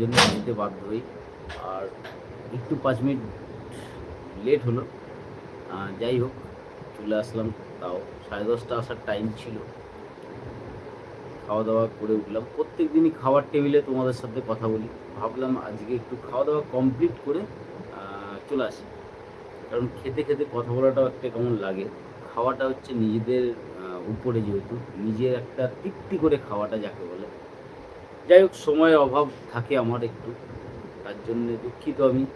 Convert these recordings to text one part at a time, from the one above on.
জন্য যেতে বাধ্য হই। আর একটু পাঁচ মিনিট লেট হলো। যাই হোক, চলে আসলাম। তাও সাড়ে দশটা আসার টাইম ছিল। খাওয়া দাওয়া করে উঠলাম। প্রত্যেক দিনই খাওয়ার টেবিলে তোমাদের সাথে কথা বলি। ভাবলাম আজকে একটু খাওয়া দাওয়া কমপ্লিট করে চলে আসি। কারণ খেতে খেতে কথা বলাটাও একটা কেমন লাগে। খাওয়াটা হচ্ছে নিজেদের উপরে যেহেতু, নিজের একটা তৃপ্তি করে খাওয়াটা যাকে বলে। যাই হোক, সময়ের অভাব থাকে আমার একটু। তার জন্যে দুঃখিত আমি।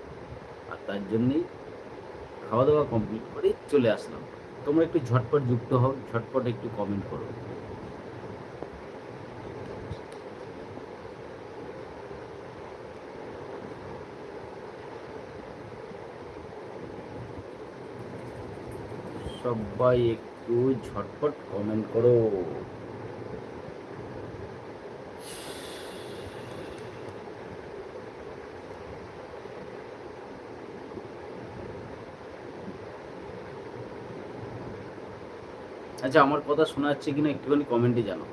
আর তার জন্যেই খাওয়া দাওয়া কমপ্লিট করে চলে আসলাম। তোমরা একটু ঝটপট যুক্ত হও, ঝটপট একটু কমেন্ট করো। সবাই একটু ঝটপট কমেন্ট করো। আচ্ছা আমার কথা শোনা যাচ্ছে কিনা একটুখানি কমেন্টে জানো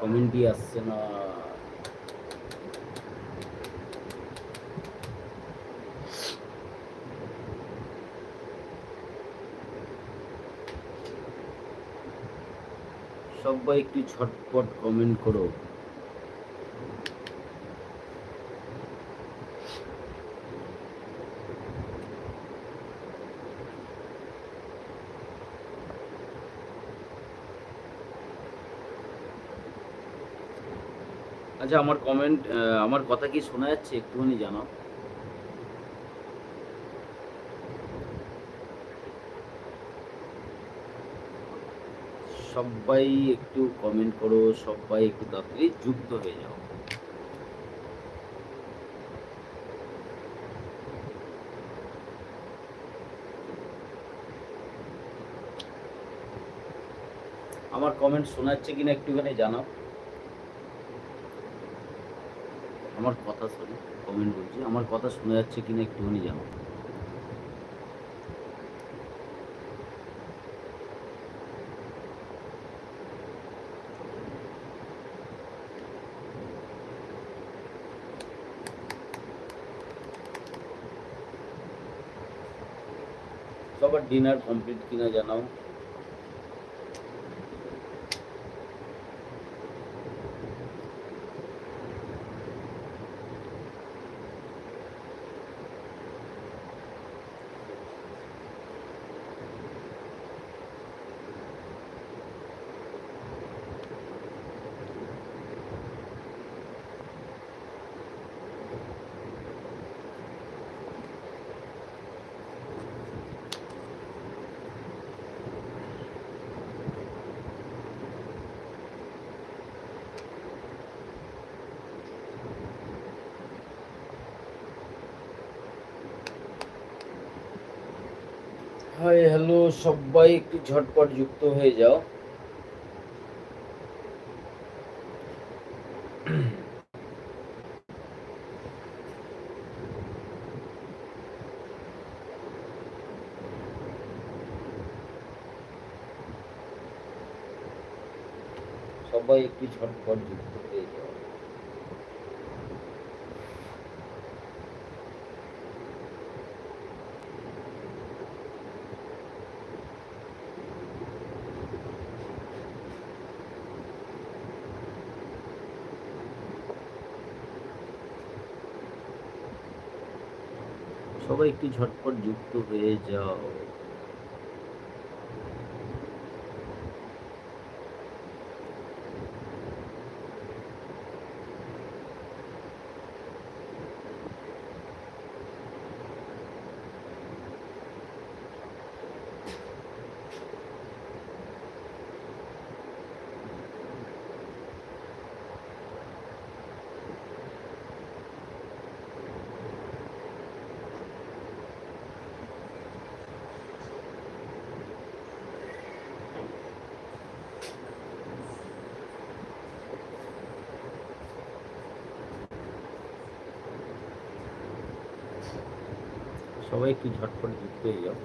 কমেন্টই আসছে না। সবাই একটু ঝটপট কমেন্ট করো। আচ্ছা আমার কমেন্ট আমার কথা কি শোনা যাচ্ছে? একটুখানি জানাও। সবাই একটু কমেন্ট করো, সবাই একটু তাড়াতাড়ি যুক্ত হয়ে যাও। আমার কমেন্ট শোনা যাচ্ছে কিনা একটুখানি জানাও। আমার কথা শোনো কমেন্ট বলছি, আমার কথা শোনা যাচ্ছে কিনা একটুখানি জানাও সবার ডিনার কমপ্লিট কিনা জানাও। হাই হ্যালো সবাই একটু ঝটপট যুক্ত হয়ে যাও। সবাই একটু ঝটপট যুক্ত হয়ে যাও। সবাই একটু ঝটপট যুক্ত হয়ে যাও। সবাই একটু ঝটপট যুক্ত হয়ে যাও